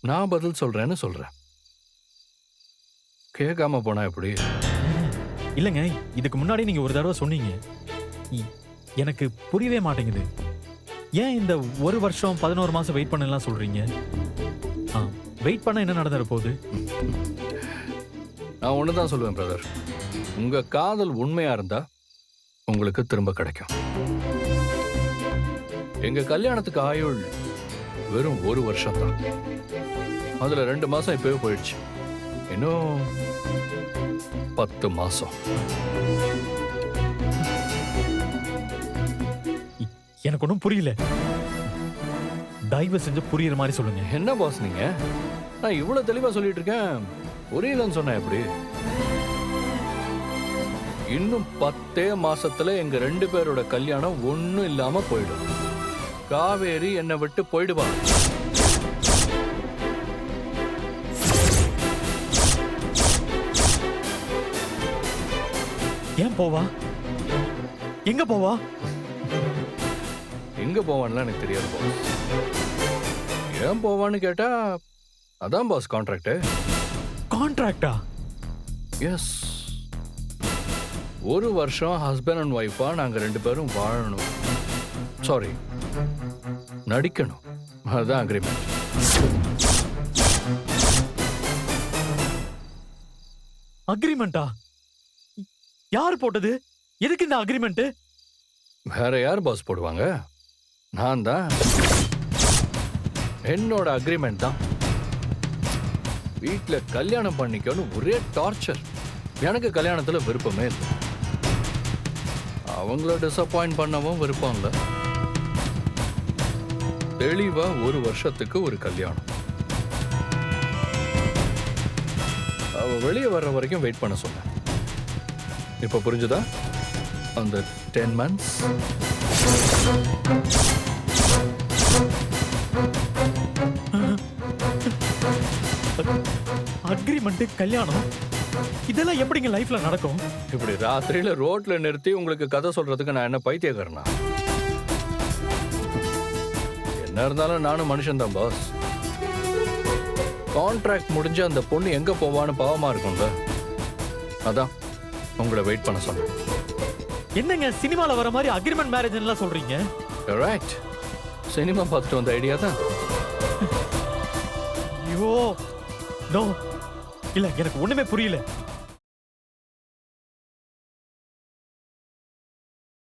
நான் பதில் சொல்றேன்னு சொல்றேன் கேட்காம போனா எப்படி? இல்லைங்க இதுக்கு முன்னாடி நீங்க ஒரு தடவை சொன்னீங்க. இ- எனக்கு புரியவே மாட்டேங்குது. ஏன் இந்த ஒரு வருஷம் பதினோரு மாசம் வெயிட் பண்ணலாம் சொல்றீங்க? ஆ வெயிட் பண்ண என்ன நடந்துற போகுது? நான் ஒன்று தான் சொல்லுவேன் பிரதர் உங்க காதல் உண்மையா இருந்தா உங்களுக்கு திரும்ப கிடைக்கும். எங்க கல்யாணத்துக்கு ஆயுள் வெறும் ஒரு வருஷம் தான் அதுல ரெண்டு மாசம் இப்பவே போயிடுச்சு. இன்னும் பத்து மாசம். எனக்கு ஒன்றும் புரியல. தயவு செஞ்சு புரியுற மாதிரி சொல்லுங்க. என்ன பாஸ் நீங்க? நான் இவ்வளவு தெளிவா சொல்லிட்டு இருக்கேன். புரியலன்னு சொன்னேன் எப்படி? இன்னும் பத்தே மாசத்துல எங்க ரெண்டு பேரோட கல்யாணம் ஒண்ணும் இல்லாம போயிடும். காவேரி என்னை விட்டு போயிடுவா. ஏன் போவா? எங்க போவா? எங்க போவான்லாம் எனக்கு தெரியாது பாஸ் ஏன் போவான்னு கேட்டா அதான் பாஸ் கான்ட்ராக்ட் கான்ட்ராக்டா எஸ் ஒரு வருஷம் ஹஸ்பண்ட் அண்ட் ஒய்ஃபா நாங்க ரெண்டு பேரும் வாழணும். சாரி நடிக்கணும். அதுதான் அக்ரிமெண்ட் அக்ரிமெண்டா யார் போட்டது? எதுக்கு இந்த அக்ரிமெண்ட் வேற யார் பாஸ் போடுவாங்க? நான் தான். என்னோட அக்ரிமெண்ட் தான். வீட்டில் கல்யாணம் பண்ணிக்கணும் ஒரே டார்ச்சர் எனக்கு கல்யாணத்தில் விருப்பமே இல்லை. அவங்கள டிசப்பாயிண்ட் பண்ணவும் விருப்பம் இல்லை. தெளிவாக ஒரு வருஷத்துக்கு ஒரு கல்யாணம். அவ வெளியே வர்ற வரைக்கும் வெயிட் பண்ண சொன்னேன். இப்ப புரிஞ்சுதா? அந்த டென் மந்த்ஸ் அக்ரிமெண்ட் கல்யாணம். இதெல்லாம் எப்படிங்க லைஃப்ல நடக்கும்? இப்படி ராத்திரியில ரோட்ல நிறுத்தி உங்களுக்கு கதை சொல்றதுக்கு நான் என்ன பைத்தியக்காரனா? என்ன இருந்தாலும் நானும் மனுஷன்தான் பாஸ் கான்ட்ராக்ட் முடிஞ்சு அந்த பொண்ணு எங்க போவான்னு பாவமா இருக்கும்ல. அதான். உங்களை வெயிட் பண்ண சொன்னேன். என்னங்க சினிமால வர மாதிரி அக்ரிமெண்ட் மேரேஜ் எல்லாம் சொல்றீங்க? ரைட் சினிமா பார்த்துட்டு வந்த ஐடியா தான். ஐயோ நோ இல்ல எனக்கு ஒண்ணுமே புரியல.